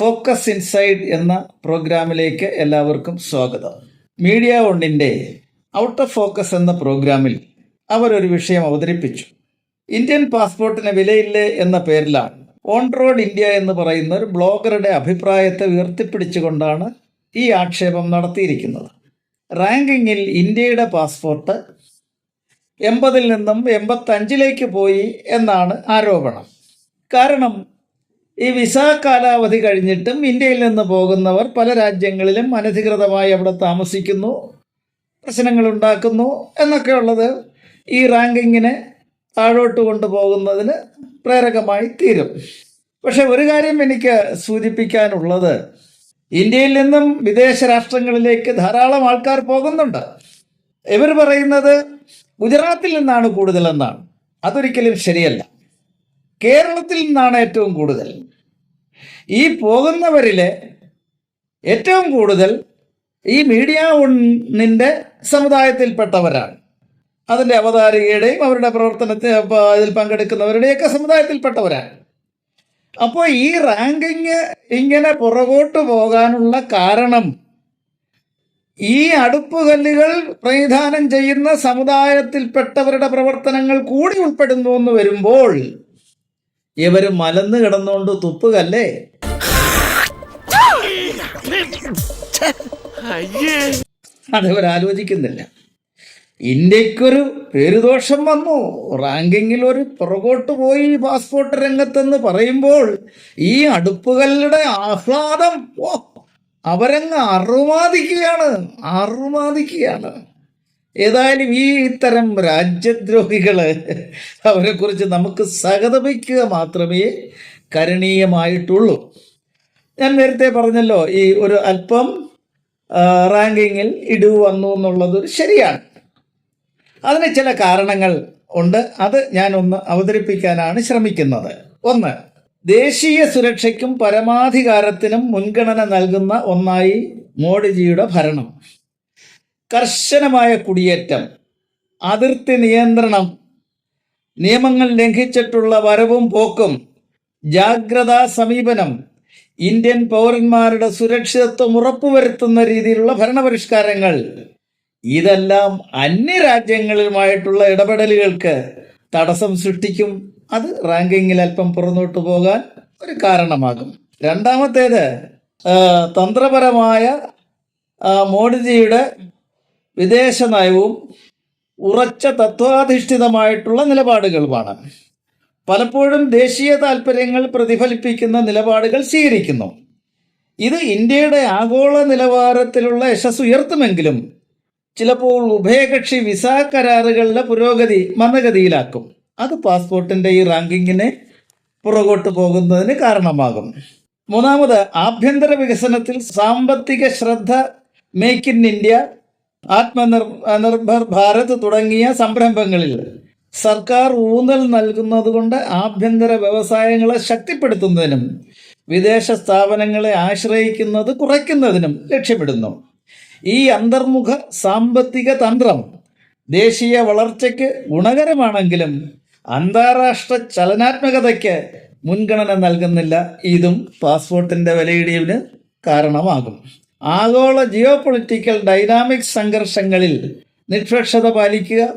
Focus inside എന്ന പ്രോഗ്രാമിലേക്ക് എല്ലാവർക്കും സ്വാഗതം. മീഡിയ ഒണ്ണിന്റെ ഔട്ട് ഓഫ് ഫോക്കസ് എന്ന പ്രോഗ്രാമിൽ അവരൊരു വിഷയം അവതരിപ്പിച്ചു. ഇന്ത്യൻ പാസ്പോർട്ടിന് വിലയില്ലേ എന്ന പേരിലാണ്. ഓൺ റോഡ് ഇന്ത്യ എന്ന് പറയുന്ന ഒരു ബ്ലോഗറുടെ അഭിപ്രായത്തെ ഉയർത്തിപ്പിടിച്ചുകൊണ്ടാണ് ഈ ആക്ഷേപം നടത്തിയിരിക്കുന്നത്. റാങ്കിങ്ങിൽ ഇന്ത്യയുടെ പാസ്പോർട്ട് എൺപതിൽ നിന്നും എൺപത്തഞ്ചിലേക്ക് പോയി എന്നാണ് ആരോപണം. കാരണം ഈ വിസ കാലാവധി കഴിഞ്ഞിട്ടും ഇന്ത്യയിൽ നിന്ന് പോകുന്നവർ പല രാജ്യങ്ങളിലും അനധികൃതമായി അവിടെ താമസിക്കുന്നു പ്രശ്നങ്ങൾ ഉണ്ടാക്കുന്നു എന്നൊക്കെ ഉള്ളത് ഈ റാങ്കിങ്ങിനെ താഴോട്ട് കൊണ്ടുപോകുന്നതിന് പ്രേരകമായി തീരും. പക്ഷെ ഒരു കാര്യം എനിക്ക് സൂചിപ്പിക്കാനുള്ളത് ഇന്ത്യയിൽ നിന്നും വിദേശ രാഷ്ട്രങ്ങളിലേക്ക് ധാരാളം ആൾക്കാർ പോകുന്നുണ്ട്. ഇവർ പറയുന്നത് ഗുജറാത്തിൽ നിന്നാണ് കൂടുതലെന്നാണ്. അതൊരിക്കലും ശരിയല്ല. കേരളത്തിൽ നിന്നാണ് ഏറ്റവും കൂടുതൽ. ഈ പോകുന്നവരിലെ ഏറ്റവും കൂടുതൽ ഈ മീഡിയ ഒന്നിന്റെ സമുദായത്തിൽപ്പെട്ടവരാണ്. അതിന്റെ അവതാരികയുടെയും അവരുടെ പ്രവർത്തനത്തിൽ അതിൽ പങ്കെടുക്കുന്നവരുടെയൊക്കെ സമുദായത്തിൽപ്പെട്ടവരാണ്. അപ്പോൾ ഈ റാങ്കിങ് ഇങ്ങനെ പുറകോട്ട് പോകാനുള്ള കാരണം ഈ അടുപ്പുകല്ലുകൾ പ്രതിദാനം ചെയ്യുന്ന സമുദായത്തിൽപ്പെട്ടവരുടെ പ്രവർത്തനങ്ങൾ കൂടി ഉൾപ്പെടുന്നു എന്ന് വരുമ്പോൾ ഇവർ മലന്ന് കിടന്നുകൊണ്ട് തുപ്പുകല്ലേ? അത് ഇവർ ആലോചിക്കുന്നില്ല. ഇന്ത്യക്കൊരു പേരുദോഷം വന്നു. റാങ്കിങ്ങിൽ ഒരു പുറകോട്ട് പോയി പാസ്പോർട്ട് രംഗത്തെന്ന് പറയുമ്പോൾ ഈ അടുപ്പുകളുടെ ആഹ്ലാദം ഓ അവരങ്ങ് അറുമാദിക്കുകയാണ് അറുമാദിക്കുകയാണ്. ഏതായാലും ഈ ഇത്തരം രാജ്യദ്രോഹികൾ അവരെക്കുറിച്ച് നമുക്ക് സഹതപിക്കുക മാത്രമേ കരണീയമായിട്ടുള്ളൂ. ഞാൻ നേരത്തെ പറഞ്ഞല്ലോ ഈ ഒരു അല്പം റാങ്കിങ്ങിൽ ഇടിവ് വന്നു എന്നുള്ളത് ശരിയാണ്. അതിന് ചില കാരണങ്ങൾ ഉണ്ട്. അത് ഞാനൊന്ന് അവതരിപ്പിക്കാനാണ് ശ്രമിക്കുന്നത്. ഒന്ന് ദേശീയ സുരക്ഷയ്ക്കും പരമാധികാരത്തിനും മുൻഗണന നൽകുന്ന ഒന്നായി മോഡിജിയുടെ ഭരണം. കർശനമായ കുടിയേറ്റം അതിർത്തി നിയന്ത്രണം നിയമങ്ങൾ ലംഘിച്ചിട്ടുള്ള വരവും പോക്കും ജാഗ്രതാ സമീപനം ഇന്ത്യൻ പൗരന്മാരുടെ സുരക്ഷിതത്വം ഉറപ്പുവരുത്തുന്ന രീതിയിലുള്ള ഭരണപരിഷ്കാരങ്ങൾ. ഇതെല്ലാം അന്യരാജ്യങ്ങളുമായിട്ടുള്ള ഇടപെടലുകൾക്ക് തടസ്സം സൃഷ്ടിക്കും. അത് റാങ്കിങ്ങിൽ അല്പം പുറന്നോട്ട് പോകാൻ ഒരു കാരണമാകും. രണ്ടാമത്തേത് തന്ത്രപരമായ മോഡിജിയുടെ വിദേശ നയവും ഉറച്ച തത്വാധിഷ്ഠിതമായിട്ടുള്ള നിലപാടുകളുമാണ്. പലപ്പോഴും ദേശീയ താല്പര്യങ്ങൾ പ്രതിഫലിപ്പിക്കുന്ന നിലപാടുകൾ സ്വീകരിക്കുന്നു. ഇത് ഇന്ത്യയുടെ ആഗോള നിലവാരത്തിലുള്ള യശസ് ഉയർത്തുമെങ്കിലും ചിലപ്പോൾ ഉഭയകക്ഷി വിസ കരാറുകളുടെ പുരോഗതി മന്ദഗതിയിലാക്കും. അത് പാസ്പോർട്ടിന്റെ ഈ റാങ്കിങ്ങിനെ പുറകോട്ട് പോകുന്നതിന് കാരണമാകും. മൂന്നാമത് ആഭ്യന്തര വികസനത്തിൽ സാമ്പത്തിക ശ്രദ്ധ make in India Atmanirbhar Bharat തുടങ്ങിയ സംരംഭങ്ങളിൽ സർക്കാർ ഊന്നൽ നൽകുന്നതുകൊണ്ട് ആഭ്യന്തര വ്യവസായങ്ങളെ ശക്തിപ്പെടുത്തുന്നതിനും വിദേശ സ്ഥാപനങ്ങളെ ആശ്രയിക്കുന്നത് കുറയ്ക്കുന്നതിനും ലക്ഷ്യമിടുന്നു. ഈ അന്തർമുഖ സാമ്പത്തിക തന്ത്രം ദേശീയ വളർച്ചയ്ക്ക് ഗുണകരമാണെങ്കിലും അന്താരാഷ്ട്ര ചലനാത്മകതയ്ക്ക് മുൻഗണന നൽകുന്നില്ല. ഇതും പാസ്പോർട്ടിന്റെ വിലയിടിവിന് കാരണമാകും. ആഗോള ജിയോ പൊളിറ്റിക്കൽ ഡൈനാമിക് സംഘർഷങ്ങളിൽ നിഷ്പക്ഷത പാലിക്കുക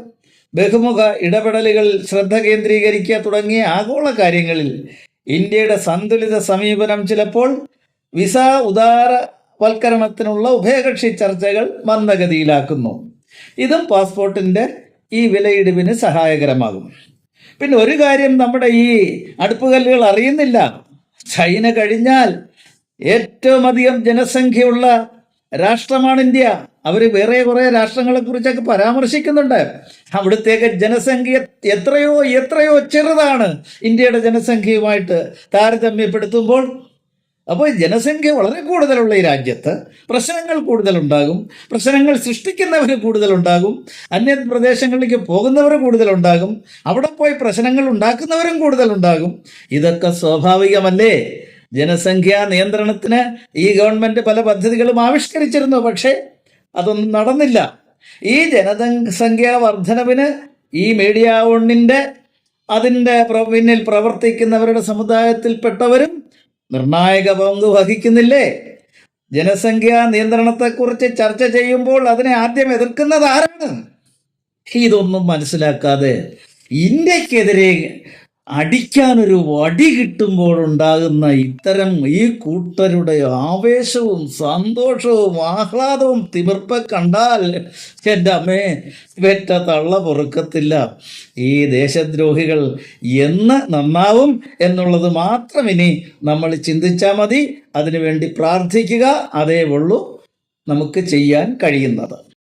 ബഹുമുഖ ഇടപെടലുകളിൽ ശ്രദ്ധ കേന്ദ്രീകരിക്കുക തുടങ്ങിയ ആഗോള കാര്യങ്ങളിൽ ഇന്ത്യയുടെ സന്തുലിത സമീപനം ചിലപ്പോൾ വിസ ഉദാരവൽക്കരണത്തിനുള്ള ഉഭയകക്ഷി ചർച്ചകൾ മന്ദഗതിയിലാക്കുന്നു. ഇതും പാസ്പോർട്ടിന്റെ ഈ വിലയിടിവിന് സഹായകരമാകും. പിന്നെ ഒരു കാര്യം നമ്മുടെ ഈ അടുപ്പുകല്ലുകൾ അറിയുന്നില്ല. ചൈന കഴിഞ്ഞാൽ ഏറ്റവും അധികം ജനസംഖ്യയുള്ള രാഷ്ട്രമാണ് ഇന്ത്യ. അവർ വേറെ കുറേ രാഷ്ട്രങ്ങളെ കുറിച്ചൊക്കെ പരാമർശിക്കുന്നുണ്ട്. അവിടുത്തേക്ക് ജനസംഖ്യ എത്രയോ എത്രയോ ചെറുതാണ് ഇന്ത്യയുടെ ജനസംഖ്യയുമായിട്ട് താരതമ്യപ്പെടുത്തുമ്പോൾ. അപ്പോൾ ജനസംഖ്യ വളരെ കൂടുതലുള്ള ഈ രാജ്യത്ത് പ്രശ്നങ്ങൾ കൂടുതലുണ്ടാകും. പ്രശ്നങ്ങൾ സൃഷ്ടിക്കുന്നവർ കൂടുതലുണ്ടാകും. അന്യ പ്രദേശങ്ങളിലേക്ക് പോകുന്നവർ കൂടുതലുണ്ടാകും. അവിടെ പോയി പ്രശ്നങ്ങൾ ഉണ്ടാക്കുന്നവരും കൂടുതലുണ്ടാകും. ഇതൊക്കെ സ്വാഭാവികമല്ലേ? ജനസംഖ്യാ നിയന്ത്രണത്തിന് ഈ ഗവൺമെന്റ് പല പദ്ധതികളും ആവിഷ്കരിച്ചിരുന്നു പക്ഷേ അതൊന്നും നടന്നില്ല. ഈ ജനസംഖ്യാ വർധനവിന് ഈ മീഡിയ ഓണിന്റെ അതിന്റെ പിന്നിൽ പ്രവർത്തിക്കുന്നവരുടെ സമുദായത്തിൽപ്പെട്ടവരും നിർണായക പങ്ക് വഹിക്കുന്നില്ലേ? ജനസംഖ്യാ നിയന്ത്രണത്തെക്കുറിച്ച് ചർച്ച ചെയ്യുമ്പോൾ അതിനെ ആദ്യം എതിർക്കുന്നത് ആരാണ്? ഇതൊന്നും മനസ്സിലാക്കാതെ ഇന്ത്യക്കെതിരെ അടിക്കാനൊരു വടി കിട്ടുമ്പോഴുണ്ടാകുന്ന ഇത്തരം ഈ കൂട്ടരുടെ ആവേശവും സന്തോഷവും ആഹ്ലാദവും തിമിർപ്പ കണ്ടാൽ എന്റെ അമ്മേ വെറ്റ തള്ള പൊറുക്കത്തില്ല. ഈ ദേശദ്രോഹികൾ എന്ന് നന്നാവും എന്നുള്ളത് മാത്രം ഇനി നമ്മൾ ചിന്തിച്ചാൽ മതി. അതിനുവേണ്ടി പ്രാർത്ഥിക്കുക. അതേ ഉള്ളൂ നമുക്ക് ചെയ്യാൻ കഴിയുന്നത്.